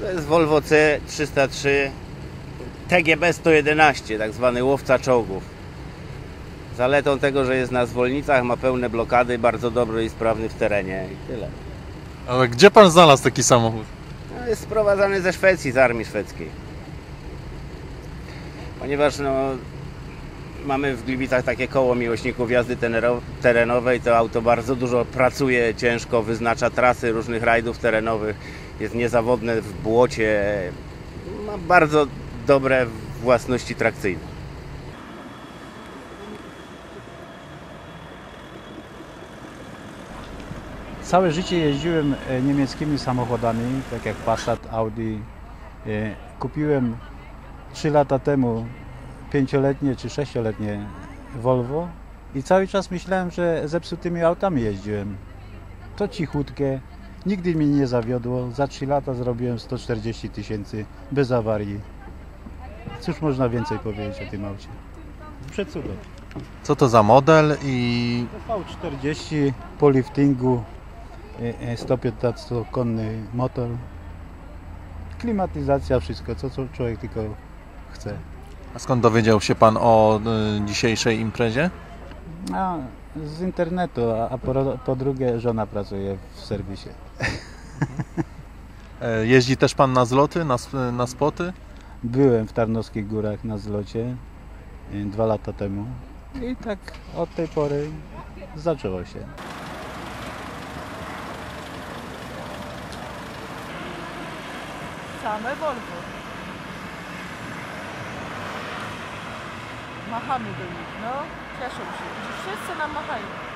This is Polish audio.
To jest Volvo C303 TGB 111, tak zwany łowca czołgów. Zaletą tego, że jest na zwolnicach, ma pełne blokady, bardzo dobry i sprawny w terenie i tyle. Ale gdzie pan znalazł taki samochód? No, jest sprowadzany ze Szwecji, z armii szwedzkiej. Ponieważ no, mamy w Gliwicach takie koło miłośników jazdy terenowej, to auto bardzo dużo pracuje ciężko, wyznacza trasy różnych rajdów terenowych, jest niezawodne w błocie, ma bardzo dobre własności trakcyjne. Całe życie jeździłem e, niemieckimi samochodami, tak jak Passat, Audi. E, Kupiłem 3 lata temu pięcioletnie czy sześcioletnie Volvo i cały czas myślałem, że zepsutymi autami jeździłem. To cichutkie, nigdy mnie nie zawiodło. Za 3 lata zrobiłem 140 tysięcy bez awarii. Cóż można więcej powiedzieć o tym aucie? Przecudem. Co to za model i V40 po liftingu, e, e, 115-konny motor, klimatyzacja, wszystko, co, co człowiek tylko chce. A skąd dowiedział się pan o y, dzisiejszej imprezie? A z internetu, a, a po, po drugie żona pracuje w serwisie. E, Jeździ też pan na zloty, na, sp- na spoty? Byłem w Tarnowskich Górach na zlocie e, dwa lata temu i tak od tej pory zaczęło się. Same Volvo. Machamy do nich, no. Cieszą się. Wszyscy nam machają.